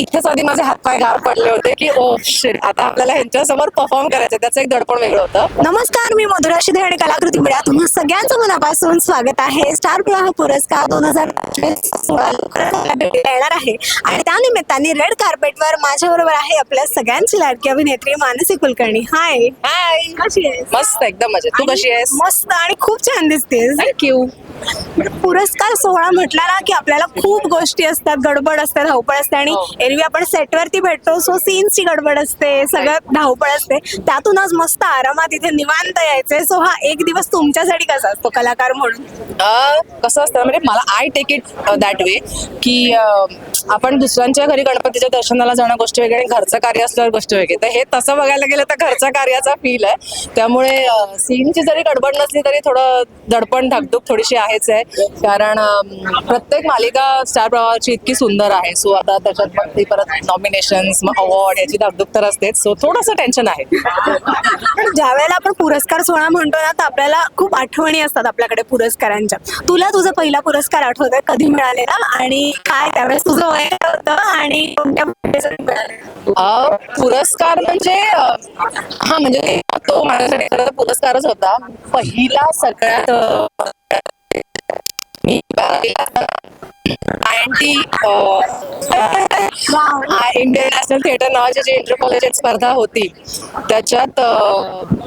इथेच आधी माझे हातपाय गार पडले होते की ओ शिट आता आपल्याला ह्यांच्यासमोर परफॉर्म करायचं त्याचं एक दडपण वेगळं होतं. नमस्कार मी मधुरा शिदे आणि कलाकृती मिळा तुम्हा सगळ्यांचं मनापासून स्वागत आहे. स्टार प्रवाह पुरस्कार दोन हजार येणार आहे. आणि त्या निमित्ताने रेड कार्पेटवर माझ्या बरोबर आहे आपल्या सगळ्यांची लाडकी अभिनेत्री मानसी कुलकर्णी. हाय हाय कशी आहेस? मस्त एकदम मजेत. तू कशी आहेस? मस्त आणि खूप छान दिसतेस. थँक्यू पुरस्कार सोहळा म्हटला ना की आपल्याला खूप गोष्टी असतात गडबड असते धावपळ असते आणि हो. एरवी आपण सेटवरती भेटतो सो सीन्सची गडबड असते सगळं धावपळ असते. त्यातून आज मस्त आरामात इथे निवांत यायचंय. सो हा एक दिवस तुमच्यासाठी कसा असतो कलाकार म्हणून? कसं असतं म्हणजे मला I take it that way की आपण दुसऱ्यांच्या घरी गणपतीच्या दर्शनाला जाणं गोष्ट वेगळी आणि घरचं कार्य असल्यावर गोष्ट वेगळी. तर हे तसं बघायला गेलं तर घरच्या कार्याचा फील आहे. त्यामुळे सीनची जरी गडबड नसली तरी थोडं दडपण धाकधूक थोडीशी आहेच आहे. कारण प्रत्येक मालिका स्टार प्रवाहाची इतकी सुंदर आहे. सो आता त्याच्यात ती परत नॉमिनेशन्स मग अवॉर्ड याची धाकधूक तर असतेच. सो थोडंसं टेन्शन आहे. पण ज्या वेळेला आपण पुरस्कार सोहळा म्हणतो ना तर आपल्याला खूप आठवणी असतात आपल्याकडे पुरस्कारांच्या. तुला तुझा पहिला पुरस्कार आठवतोय? कधी मिळालेला? आणि काय? त्यावेळेस तुझं वय होतं? आणि कोणत्या पुरस्कारासाठी मिळालेलं? अ, पुरस्कार म्हणजे अ, हा म्हणजे तो माझ्यासाठी खरं तर पुरस्कारच होता. पहिला सगळ्यात अ, मी नाईन्टी इंडियन नॅशनल थिएटर नावाची जी इंटर कॉलेज स्पर्धा होती. त्याच्यात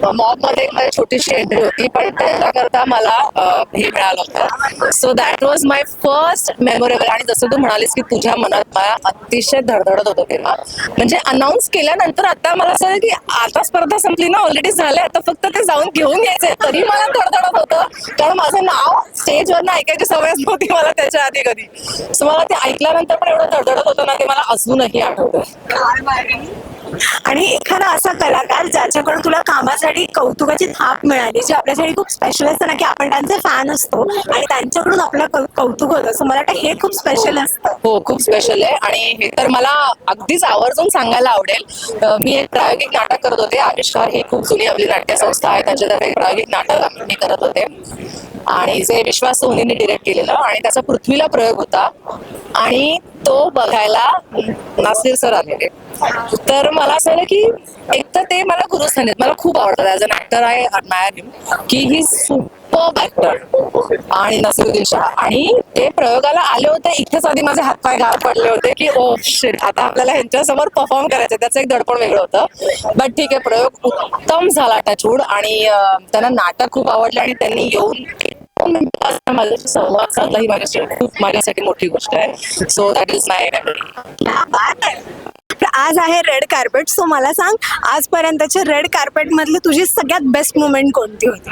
मॉबमध्ये छोटीशी एंट्री होती पण त्याच्याकरता मला हे मिळालं होतं. So that was my first memorable आणि जसं तू म्हणालीस की तुझ्या मनात मला अतिशय धडधडत होतं तेव्हा. म्हणजे अनाऊन्स केल्यानंतर आता मला असं की आता स्पर्धा संपली ना ऑलरेडी झाले आता फक्त ते जाऊन घेऊन यायचंय. तरी मला धडधडत होतं. कारण माझं नाव स्टेजवर ऐकायची सवयच नव्हती मला त्याच्या आधी कधी. सो मला ते ऐकल्यानंतर पण एवढं धडधडत होतं ना ते मला अजूनही आठवतं आणि एखादा असा कलाकार ज्याच्याकडून तुला कामासाठी कौतुकाची थाप मिळाली जी आपल्यासाठी खूप स्पेशल असतं ना की आपण त्यांचे फॅन असतो आणि त्यांच्याकडून आपलं कौतुक होतं. सो मला वाटतं हे खूप स्पेशल असतं. हो खूप स्पेशल आहे. आणि हे तर मला अगदीच आवर्जून सांगायला आवडेल. मी एक प्रायोगिक नाटक करत होते. आविष्कार ही खूप जुनी आपली नाट्य संस्था आहे त्याच्यात प्रायोगिक नाटक मी करत होते. आणि जे विश्वास सोनीने डिरेक्ट केलेलं आणि त्याचा पृथ्वीला प्रयोग होता. आणि तो बघायला नासिर सर आलेले. तर मला असं झालं की एक तर ते मला गुरुस्थान आहेत. मला खूप आवडतात as an actor I admire him की ही सुपर ऍक्टर आणि नसिरुद्दीन शाह. आणि ते प्रयोगाला आले होते इथेच आधी माझे हातपाय गार पडले होते की oh, ओ शिट आता आपल्याला ह्यांच्यासमोर परफॉर्म करायचं त्याचं एक दडपण वेगळं होतं. बट ठीक आहे प्रयोग उत्तम झाला टचवूड आणि त्यांना नाटक खूप आवडलं आणि त्यांनी येऊन माझ्याशी संवाद साधला. ही माझ्यासाठी खूप माझ्यासाठी मोठी गोष्ट आहे. सो दॅट इज माय तर आज आहे रेड कार्पेट सो मला सांग आजपर्यंतच्या रेड कार्पेट मधली तुझी सगळ्यात बेस्ट मुमेंट कोणती होती?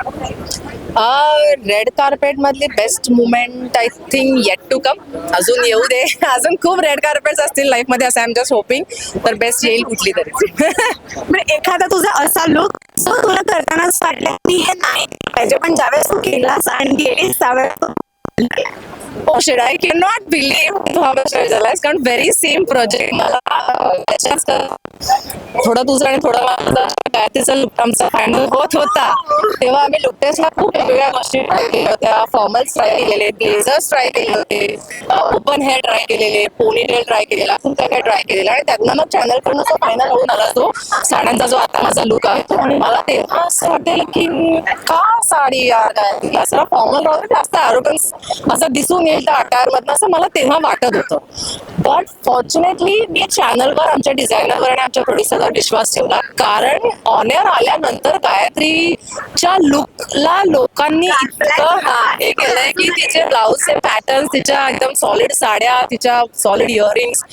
रेड कार्पेट मधली best moment I think yet to come अजून येऊ दे. अजून खूप रेड कार्पेट असतील लाईफमध्ये असं आय एम जस्ट होपिंग तर बेस्ट येईल कुठली तरी. एखादा तुझा असा लुक जो तुला करतानाच वाटलं की हे नाही पाहिजे पण ज्यावेळेस तू केलास आणि गेलीस त्यावेळेस ओ shit I can not believe तू हा झालास कारण व्हेरी सेम प्रोजेक्ट मला त्याच्याच थोडं तुझं आणि थोडं माझं गायत्रीचा लुक आमचा फायनल होत होता. तेव्हा आम्ही लुकटेसला खूप वेगवेगळ्या गोष्टी ट्राय केल्या होत्या. फॉर्मल्स ट्राय केलेले ब्लेझर्स ट्राय केले होते. ओपन हेअर ट्राय केलेले पोनी टेल ट्राय केलेला खूप काय काय ट्राय केलेला. आणि त्यातनं मग चॅनलकडून तो फायनल होऊन आला तो साड्यांचा जो आता माझा लुक आहे तो. आणि मला तेव्हा असं वाटेल की का साडी यार गायत्री असं फॉर्मल राहून जास्त आरोग्य असं दिसून येईल. त्या अटायर असं मला तेव्हा वाटत होतं. बट फॉर्च्युनेटली मी चॅनलवर आमच्या डिझायनरवर आणि आमच्या प्रोड्युसरवर विश्वास ठेवला. कारण ऑनर आल्यानंतर गायत्रीच्या लुकला लोकांनी इतकं हा हे केलंय की तिचे ब्लाऊजचे पॅटर्न तिच्या एकदम सॉलिड साड्या तिच्या सॉलिड इयरिंग्स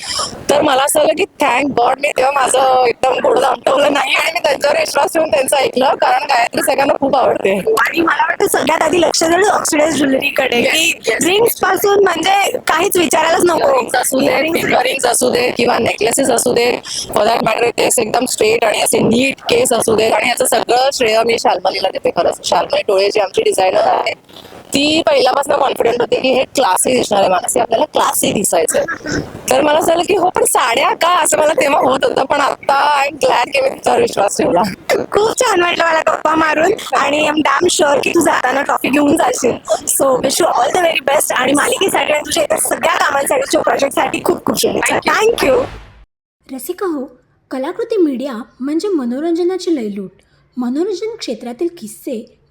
तर मला असं की थँक गॉड मी तेव्हा माझं एकदम गोड दामटवलं नाही आणि मी त्यांच्यावर विश्वास ठेवून त्यांचं ऐकलं कारण गायत्री सगळ्यांना खूप आवडते. आणि मला वाटतं सगळ्यात आधी लक्ष दिलं ऑक्सिडाइज ज्वेलरीकडे की. रिंग्सपासून म्हणजे काहीच विचारायलाच नको. असू दे फिंगरिंग्स असू दे किंवा नेकलेसेस असू दे. फॉर दॅट मॅटर केस एकदम स्ट्रेट आणि असे नीट केस असू दे. आणि याचं सगळं श्रेय मी शालमलीला देते खरंच. शालमली टोळे जी आमची डिझायनर आहे ती पहिल्यापासून कॉन्फिडंट होती की हे क्लासी दिसणार आहे मानसी आपल्याला क्लासी दिसायचं तर मला असं झालं की हो पण साड्या का? असं मला तेव्हा होत होतं पण आता आय ग्लॅड की मी तिच्यावर विश्वास ठेवला. खूप छान वाटलं मला गप्पा मारून. आणि आय एम डॅम शुअर की तू जाताना ट्रॉफी घेऊन जाशील. So wish you all the very best आणि मालिकेसाठी आणि तुझ्या इतर सगळ्या कामांसाठी प्रोजेक्टसाठी खूप खूप शुभेच्छा. थँक्यू रसिका हो कलाकृती मीडिया म्हणजे मनोरंजनाची लयलूट. मनोरंजन क्षेत्रातील किस्से